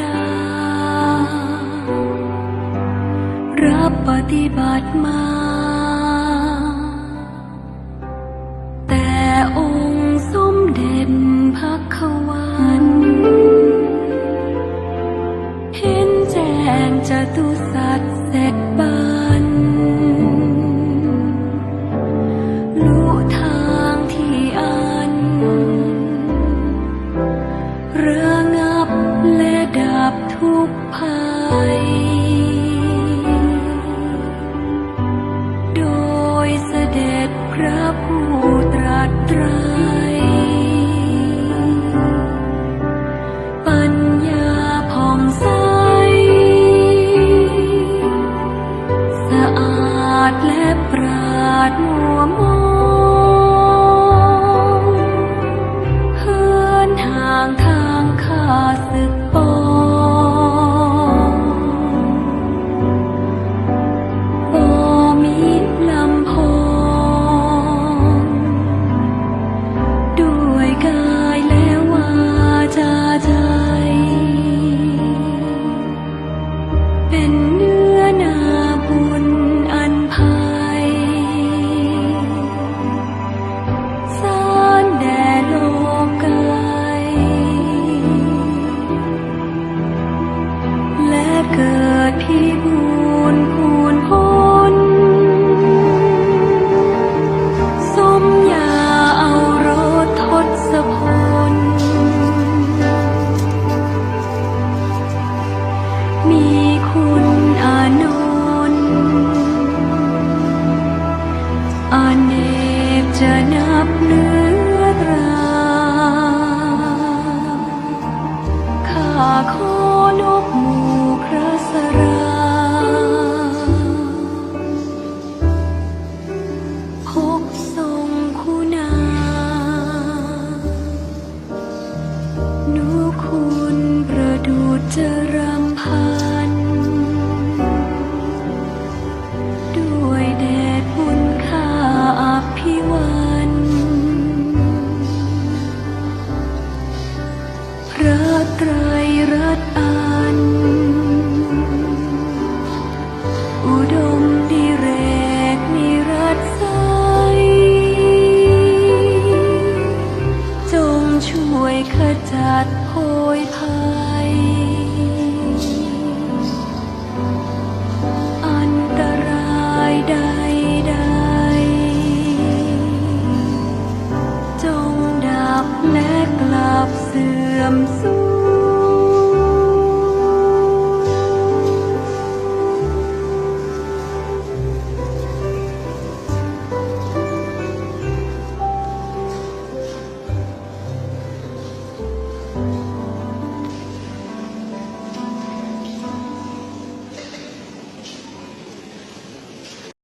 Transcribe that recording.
ดา รับปฏิบัติมา แต่องค์สมเด็จพระควันเห็นแจ้งจะตุสา ทุกภัย โดยเสด็จพระผู้ตรัสไตรปัญญาผ่องใส สะอาดและปราดมัวมอง เพื่อนห่างทางข้าศึกป cerah I'm so.